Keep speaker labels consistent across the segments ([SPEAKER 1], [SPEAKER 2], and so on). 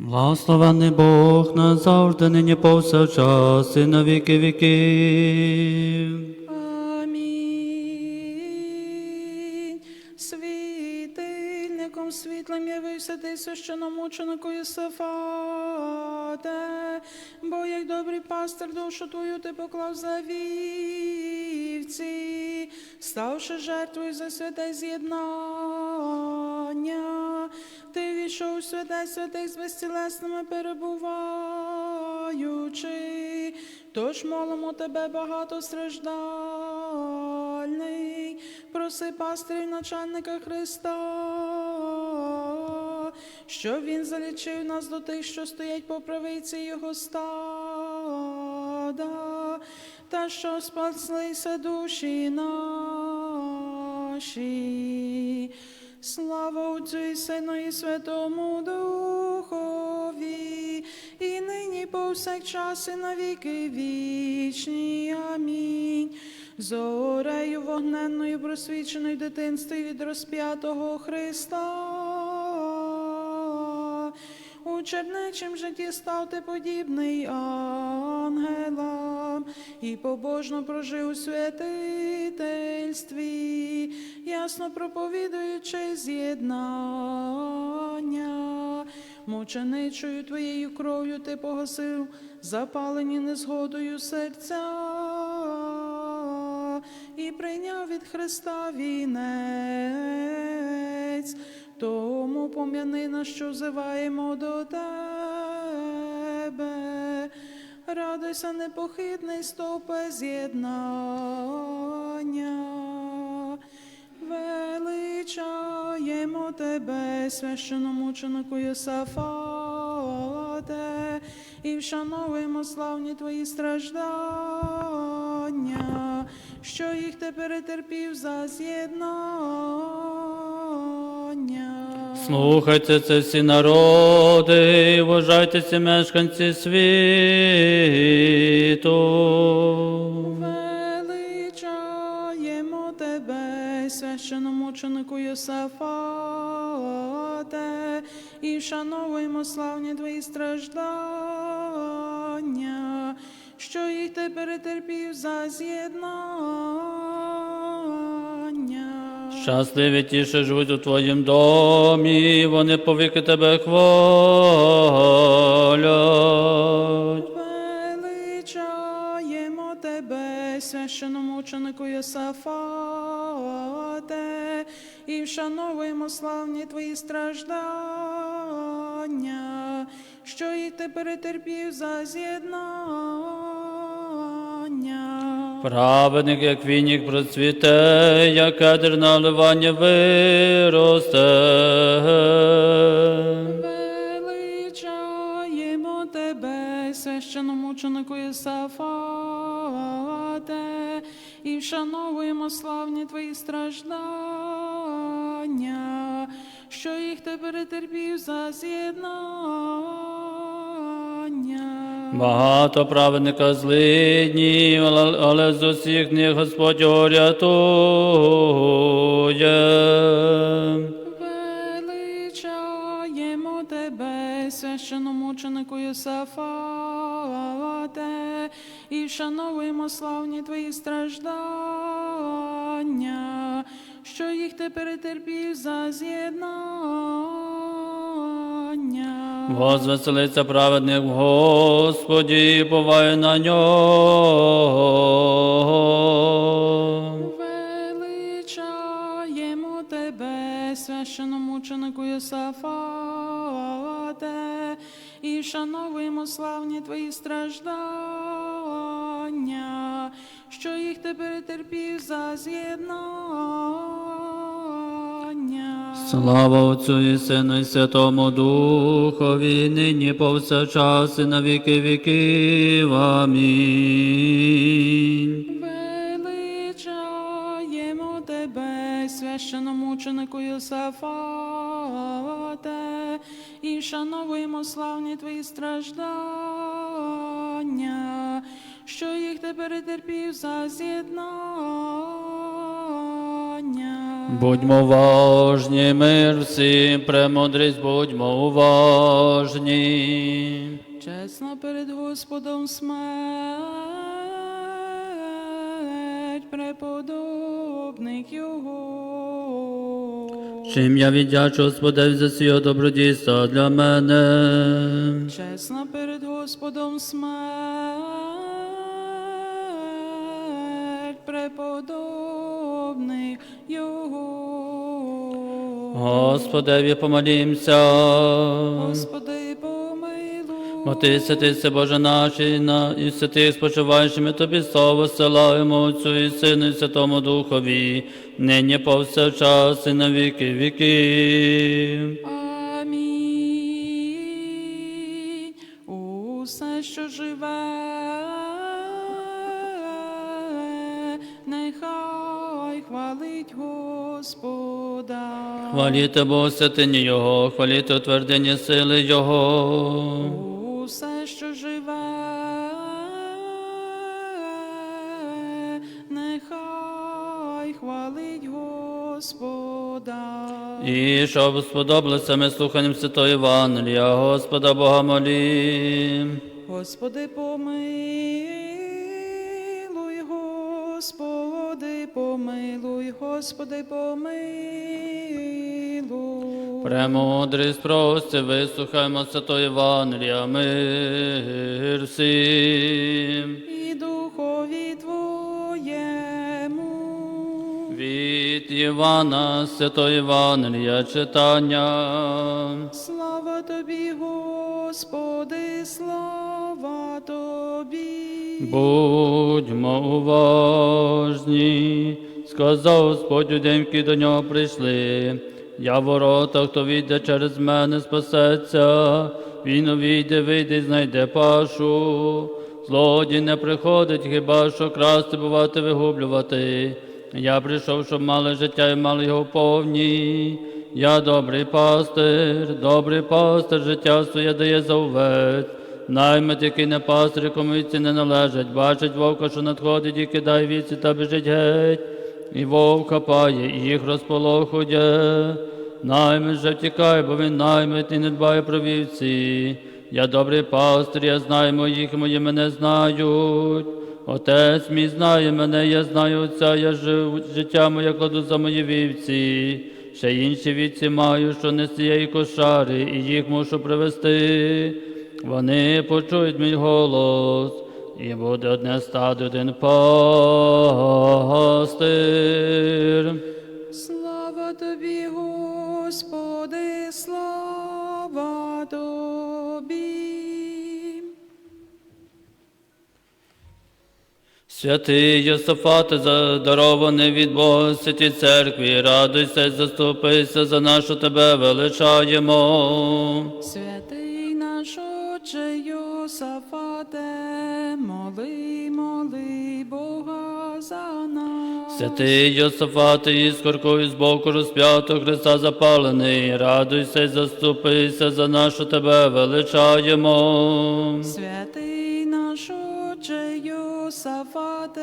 [SPEAKER 1] Благословений Бог назавжди, нині повсякчас і на віки віків.
[SPEAKER 2] Світлим явився ти священомученику Єсифате, бо як добрий пастир душу твою ти поклав за вівці, ставши жертвою за святе з'єднання. Ти війшов у святе святих з безцілесними перебуваючи, тож молимо тебе багато страждальний, проси пастирів начальника Христа, щоб він залічив нас до тих, що стоять по правиці його стада, та що спаслися душі наші. Слава Отцю і Сину і Святому Духові, і нині повсякчас і на віки вічні. Амінь. Зорею вогненною просвіченою дитинстві від розп'ятого Христа. У чернечим житті став ти подібний ангелам, і побожно прожив у святительстві, ясно проповідуючи з'єднання. Мученичою твоєю кров'ю ти погасив, запалені незгодою серця, і прийняв від Христа вінець. Тому пом'яни нас, що взиваємо до тебе. Радуйся, непохитний стовпе з'єднання. Величаємо тебе, священомученику Йосафате, і вшановуємо славні твої страждання, що їх ти перетерпів за з'єднання.
[SPEAKER 1] Слухайте це всі народи, вважайтеся мешканці світу.
[SPEAKER 2] Величаємо тебе, священомученику Йосафате, і вшановуємо славні твої страждання, що їх ти перетерпів за з'єднання.
[SPEAKER 1] Щасливі ті, що живуть у твоїм домі, вони повіки тебе хвалять.
[SPEAKER 2] Величаємо тебе, священомученику Йосафате, і вшановуємо славні твої страждання, що їх ти перетерпів за з'єднання.
[SPEAKER 1] Праведник, як вінік процвіте, як кедр на ливання виросте.
[SPEAKER 2] Величаємо тебе, священомученику Єсафате, і вшановуємо славні твої страждання, що їх ти перетерпів за з'єднання.
[SPEAKER 1] Багато праведника злидні, але, з усіх них Господь рятує.
[SPEAKER 2] Величаємо тебе, священомученику Йосафате, і вшановуємо славні твої страждання, що їх ти перетерпів за з'єднання.
[SPEAKER 1] Возвеселиться праведник Господі, буває на нього.
[SPEAKER 2] Величаємо тебе, священомученику Йосафате, і вшановуємо славні твої страждання, що їх ти перетерпів за з'єднання.
[SPEAKER 1] Слава Отцю і Сину і Святому Духові, нині повсякчас і на віки віків. Амінь.
[SPEAKER 2] Величаємо тебе, священомученику Йосафате, і вшановуємо славні твої страждання, що їх ти перетерпів за з'єднання.
[SPEAKER 1] Будьмо уважні, мир всім, премудрість, будьмо уважні.
[SPEAKER 2] Чесна перед Господом смерть преподобних Його.
[SPEAKER 1] Чим я віддячу Господеві за свого добродійства для мене.
[SPEAKER 2] Чесна перед Господом смерть преподобних Його.
[SPEAKER 1] Господеві помолімся.
[SPEAKER 2] Господи, помилуй.
[SPEAKER 1] Моти святися, Боже наш, і на і святих спочиваючими Тобі слово силаємо Отцю і Сину, і Святому Духові, нині повсякчас і на віки віків. Хваліте Бог святині Його, хваліте утвердення сили Його.
[SPEAKER 2] Усе, що живе, нехай хвалить Господа.
[SPEAKER 1] І щоб сподобалося ми слуханням Святої Євангелія, Господа Бога молім.
[SPEAKER 2] Господи, помилуй, Господи, помилуй, Господи, помилуй.
[SPEAKER 1] Премудрість прости, вислухаймо Святої Євангелія, мир всім.
[SPEAKER 2] І духові Твоєму.
[SPEAKER 1] Від Івана Святої Євангелія читання.
[SPEAKER 2] Слава Тобі, Господи, слава Тобі.
[SPEAKER 1] Будьмо уважні, сказав Господь людям, які до нього прийшли. Я ворота, хто війде через мене, спасеться. Він увійде, вийде і знайде пашу. Злодій не приходить, хіба що красти, бувати, вигублювати. Я прийшов, щоб мали життя і мали його повні. Я добрий пастир, добрий пастир, життя своє дає за овець. Наймит, який не пастир, віці не належать, бачить вовка, що надходить, і кидає віці та біжить геть. І вовк хапає, і їх розполохує. Наймит же втікає, бо він наймит і не дбає про вівці. Я добрий пастир, я знаю моїх, мої мене знають. Отець мій знає мене, я знаю Отця, я жив, життя моє кладу за мої вівці. Ще інші вівці маю, що не з цієї кошари, і їх мушу привести. Вони почують мій голос, і буде одне стадо, один пастир.
[SPEAKER 2] Слава Тобі, Господи, слава Тобі.
[SPEAKER 1] Святий Йосафате, задарований від Бога святій церкві, радуйся заступися за нашу тебе величаємо.
[SPEAKER 2] Святий Отче Йосафате, моли, моли Бога за нас.
[SPEAKER 1] Святий Йосафате, іскоркою з боку розп'ятого Христа запалений, радуйся й заступися за нашу тебе величаємо.
[SPEAKER 2] Святий наш Отче Йосафате,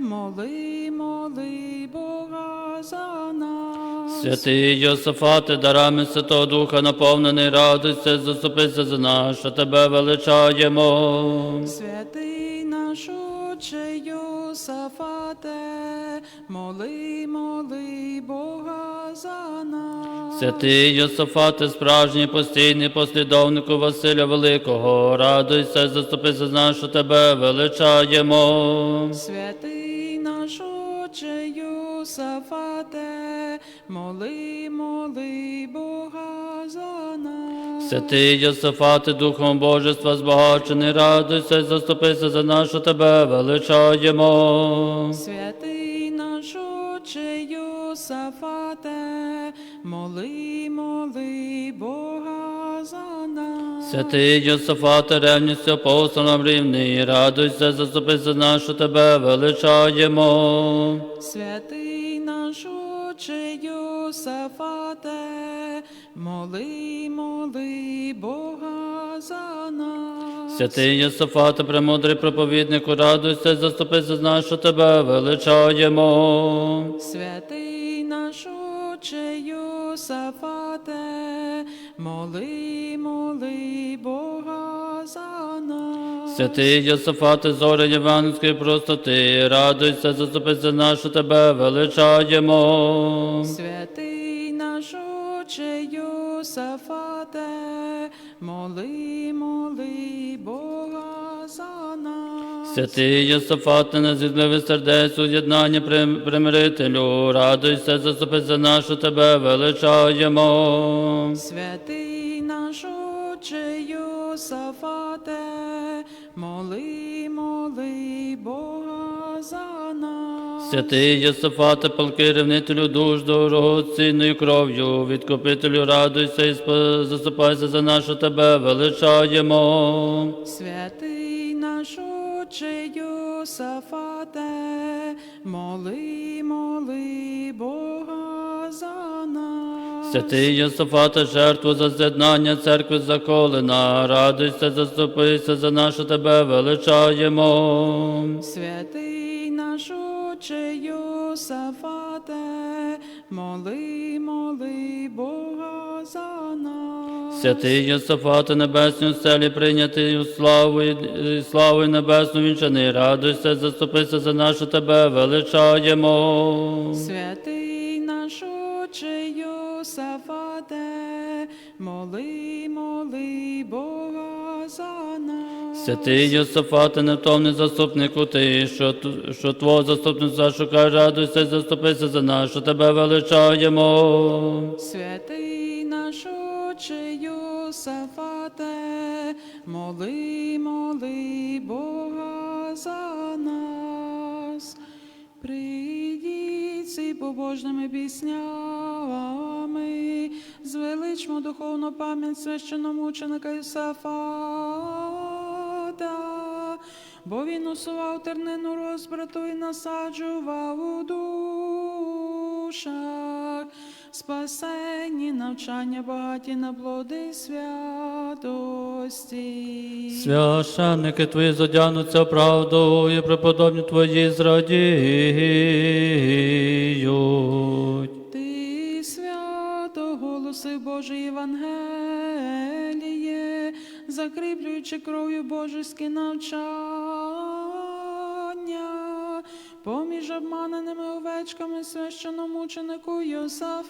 [SPEAKER 2] моли, моли Бога за нас.
[SPEAKER 1] Святий Йосафате, дарами Святого Духа наповнений, радуйся, заступися за нашу тебе величаємо.
[SPEAKER 2] Святий наш Отче Йосафате, моли, моли Бога за нас.
[SPEAKER 1] Святий Йосафате, справжній постійний послідовнику Василя Великого, радуйся, заступися за нашу тебе величаємо.
[SPEAKER 2] Святий наш Отче Йосафате, моли, моли Бога за нас.
[SPEAKER 1] Святий Йосафате, Духом Божества збагачений, радуйся, й заступися за нашу тебе величаємо.
[SPEAKER 2] Святий наш Отче Йосафате, моли, моли Бога за нас.
[SPEAKER 1] Святий Йосафате, ревністю апостолам рівний, радуйся, заступися за нашу тебе величаємо.
[SPEAKER 2] Святий наш Отче Йосафате, моли, моли Бога за нас.
[SPEAKER 1] Святий Йосафате, премудрий проповіднику, радуйся, й заступися за нашу тебе величаємо.
[SPEAKER 2] Святий наш Йосафате, моли, моли Бога за нас.
[SPEAKER 1] Святий Йосифате, зоря євангельської простоти, радуйся, заступися нашу тебе, величаємо.
[SPEAKER 2] Святий наш Отче Йосафате, моли, моли Бога за нас.
[SPEAKER 1] Святий Йосифате, незідливий сердець, у єднанні примирителю, радуйся, заступися нашу тебе, величаємо.
[SPEAKER 2] Святий наш Отче Йосафате, моли, моли Бога за нас.
[SPEAKER 1] Святий Йосифате, палки ревнителю душ дорогоцінною кров'ю, відкупителю радуйся і заступайся за нашу тебе, величаємо.
[SPEAKER 2] Святий наш Отче Йосафате, моли, моли Бога за нас.
[SPEAKER 1] Святий Йосифате, жертву за з'єднання церкви заколена, радуйся, заступися за нашу тебе, величаємо.
[SPEAKER 2] Святий наш Отче Йосафате, моли, моли Бога за нас.
[SPEAKER 1] Святий Йосифате, небесні селі прийнятий у славу і славу небесну вінчаний, радуйся, заступися за нашу тебе, величаємо.
[SPEAKER 2] Святий Йосафате, моли, моли Бога за нас.
[SPEAKER 1] Святий Йосифате, невтомний заступнику ти, що, що твого заступництва шукає, радуйся, заступися за нашу тебе, величаємо.
[SPEAKER 2] Святий наш Отче Йосафате, моли, моли Бога за нас. Прийдіть побожними піснями, звеличмо духовну пам'ять священномученика Йосафата, бо він усував тернину розбрату і насаджував у душах спасенні навчання багаті на плоди святості.
[SPEAKER 1] Священники твої задягнуться правдою, преподобні твої зрадіють.
[SPEAKER 2] Боже Євангеліє, закріплюючи кров'ю божеське навчання, поміж обманеними овечками священомученику Йосафате,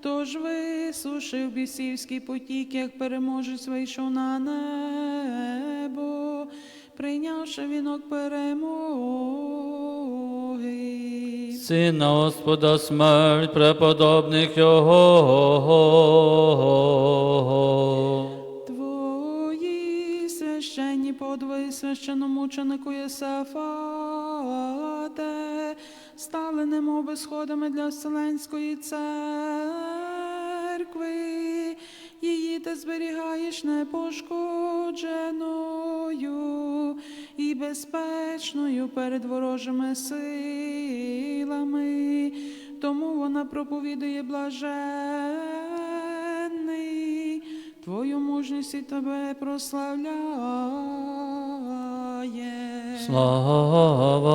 [SPEAKER 2] тож висушив бісівський потік, як переможець вийшов на небо, прийнявши вінок перемоги.
[SPEAKER 1] Сина Господа смерть преподобних його.
[SPEAKER 2] Твої священні подвиги священомученику Єсафате стали немоби сходами для Вселенської церкви. Її ти зберігаєш непошкодженою і безпечною перед ворожими силами. Тому вона проповідує блаженний. Твою мужність і тебе прославляє.
[SPEAKER 1] Слава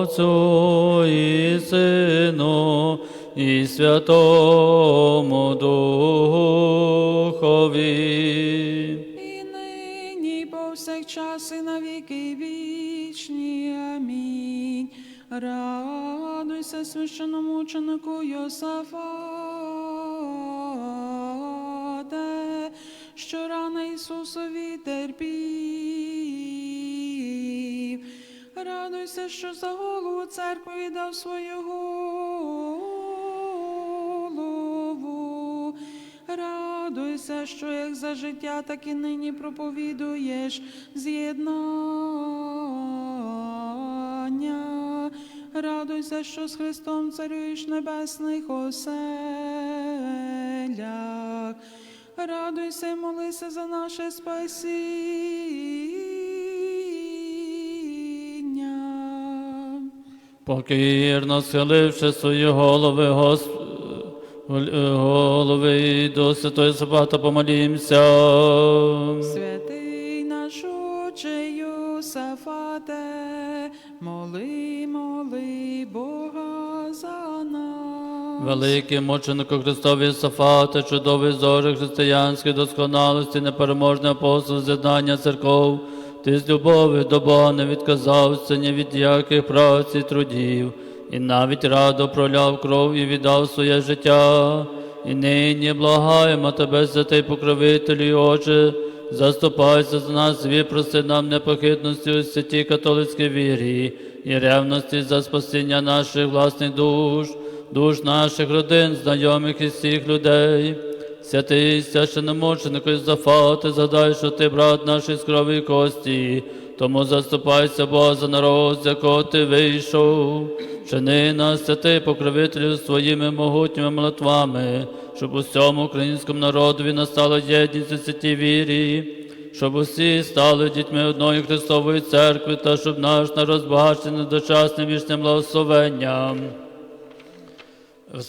[SPEAKER 1] Отцю і Сину і Святому Духові.
[SPEAKER 2] І нині, і повсякчас, і на віки вічні. Амінь. Радуйся священомученику Йосафате, що рана Ісусові терпів. Радуйся, що за голову церкви віддав свою голову. Радуйся, що як за життя, так і нині проповідуєш з'єднання. Радуйся, що з Христом царюєш небесних оселях. Радуйся, молися за наше спасіння.
[SPEAKER 1] Покірно схиливши свої голови, Госп... голови до Святої Собата помолімся.
[SPEAKER 2] Святий наш Отче Йосафате, моли, моли Бога за нас.
[SPEAKER 1] Великий мученику Христові Сафате, чудовий зорі християнської досконалості, непереможний апостол з'єднання церков, ти з любові до Бога не відказався ні від яких праць і трудів, і навіть радо проляв кров і віддав своє життя. І нині благаємо тебе, святий покровителю, і Отче, заступайся за нас, випроси нам непохитності у святій католицькій вірі і ревності за спасіння наших власних душ, душ наших родин, знайомих і всіх людей. Святий священномученику Зафати, згадай, що ти брат наш із крові і кості, тому заступайся, Бога, за народ, з якого ти вийшов. Чини нас, святий покровителю, своїми могутніми молитвами, щоб усьому українському народові настала єдність у святій вірі, щоб усі стали дітьми одної Христової церкви, та щоб наш народ збагачений дочасним вічним благословенням.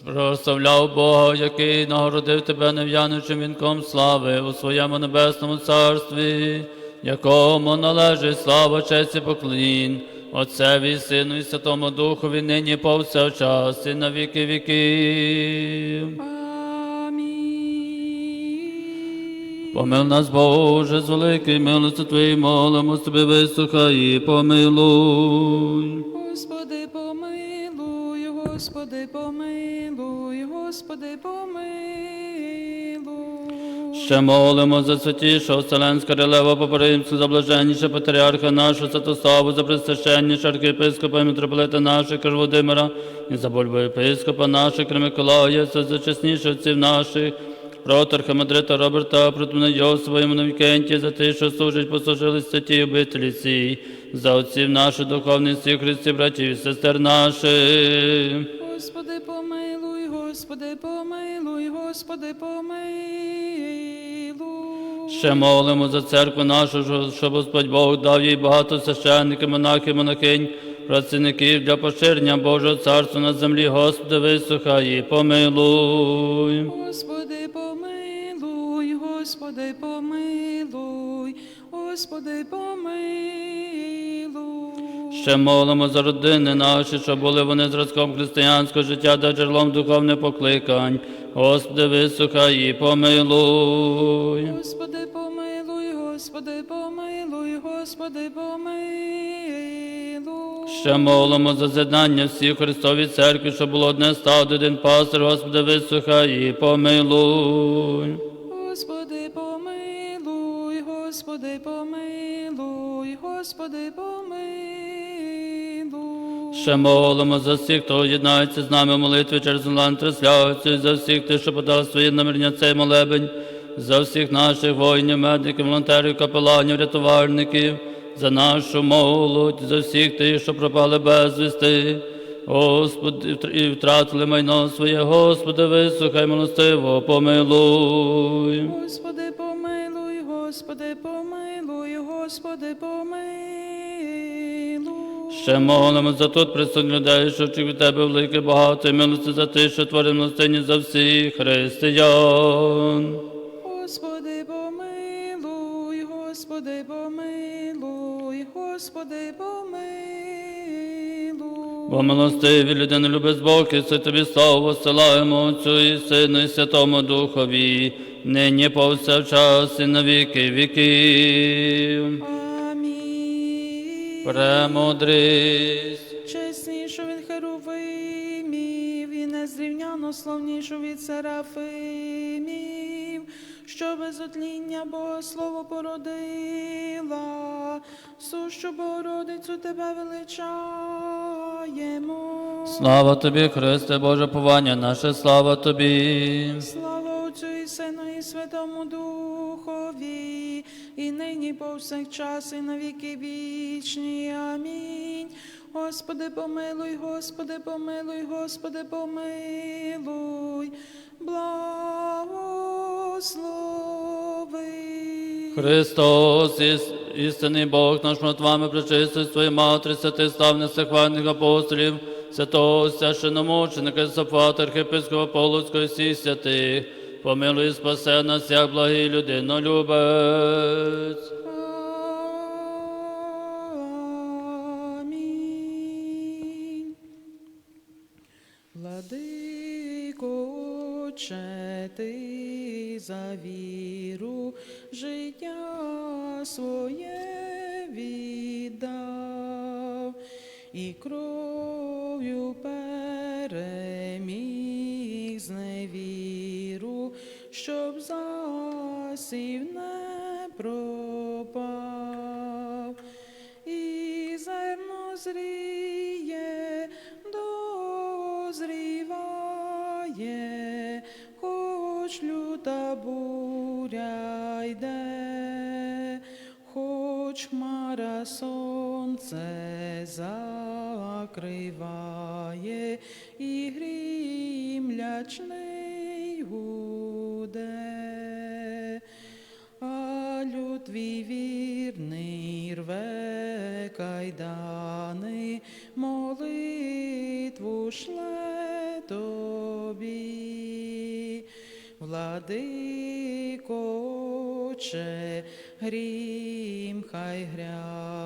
[SPEAKER 1] Прославляв Бога, який нагородив тебе нев'яничим вінком слави у своєму небесному царстві, якому належить слава, честь і поклін, Отцеві, Сину і Святому Духові, нині повсякчас і на віки віків. Помил нас, Боже, з великої милості Твоєї молимо, тобі вислухай і помилуй.
[SPEAKER 2] Господи, помилуй, Господи, помилуй, Господи, помилуй.
[SPEAKER 1] Ще молимо за святішого Вселенського релева Попоримського, за блаженніше патріарха нашого Святославу, за пресвященніше архієпископа і митрополита нашого Володимира, і за бульбу єпископа нашого Кремиколая, за зачесніше отців наших, проторха Мадрита Роберта, протомна Йосифа і Моновікентія, за те, що служить, послужили святій обителі цій, за отців наших духовних всіх Христі, братів і сестер наших.
[SPEAKER 2] Господи, помилуй, Господи, помилуй, Господи, помилуй.
[SPEAKER 1] Ще молимо за церкву нашу, що- щоб Господь Бог дав їй багато священників, монахів, монахинь, працівників для поширення Божого царства на землі. Господи, вислухай і помилуй.
[SPEAKER 2] Господи, помилуй, Господи, помилуй, Господи, помилуй.
[SPEAKER 1] Ще молимо за родини наші, щоб були вони зразком християнського життя та джерелом духовних покликань. Господи, вислухай і помилуй.
[SPEAKER 2] Господи, помилуй, Господи, помилуй, Господи, помилуй.
[SPEAKER 1] Ще молимо за з'єднання всіх Христовій церкві, щоб було одне стадо, один пастир, Господи, вислухай і помилуй.
[SPEAKER 2] Господи, помилуй, Господи, помилуй, Господи, помилуй.
[SPEAKER 1] Ще молимо за всіх, хто єднається з нами в молитві через онлайн трансляцію, за всіх тих, що подали свої намірення цей молебень, за всіх наших воїнів, медиків, волонтерів, капеланів, рятувальників, за нашу молодь, за всіх тих, що пропали безвісти. Господи, і втратили майно своє, Господи, вислухай милостиво, помилуй.
[SPEAKER 2] Господи, помилуй, Господи, помилуй, Господи, помилуй.
[SPEAKER 1] Ще молимо за тут присутніх людей, що очікують тебе велике багато, і милості за ти, що творив милостині за всіх християн.
[SPEAKER 2] Господи, помилуй, Господи, помилуй, Господи, помилуй.
[SPEAKER 1] Бо милостиві людини любить Бог, і це тобі славу посилаємо Отцю і Сину і Святому Духові, нині повсякчас і на віки віків. Премудрість.
[SPEAKER 2] Чеснішу від херовимів і незрівняно славнішу від серафимів, що без отління Богослово породила, сущу Богородицю тебе величаємо.
[SPEAKER 1] Слава тобі, Христе, Боже повання наше, слава тобі.
[SPEAKER 2] Слава Отцю і Сину і Святому Духові, і нині повсякчас, і на віки вічні. Амінь. Господи, помилуй, Господи, помилуй, Господи, помилуй, благослови.
[SPEAKER 1] Христос, іс- істинний Бог наш молитвами причистий своєї матері, святих славних всехвальних апостолів, святого священомученика Сафата, архієпископа Полоцького всіх святих, помилуй спасе нас, як благий людинолюбець.
[SPEAKER 2] Амінь. Владико за віру життя своє віддав і кров'ю переміг зневіру, щоб засів не пропав, і зерно зріє, дозріває, хоч люта буря йде, хоч хмара сонце закриває, і грім лячний рве молитву шле тобі. Владико, Отче, грім хай гряне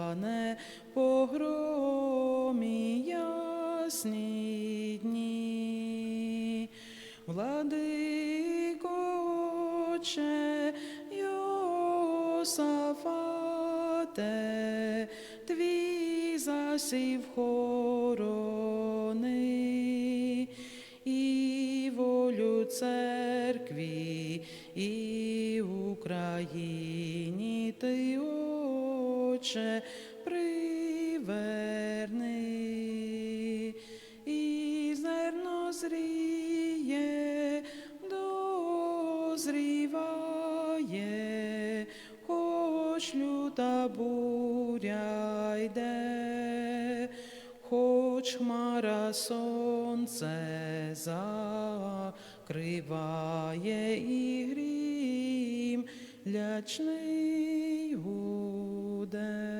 [SPEAKER 2] твій засів хорони, і волю церкві, і Україні ти, Отче, приверни, і зерно зріє, дозріває, хоч люта буря йде, хоч хмара сонце закриває і грім лячний гуде.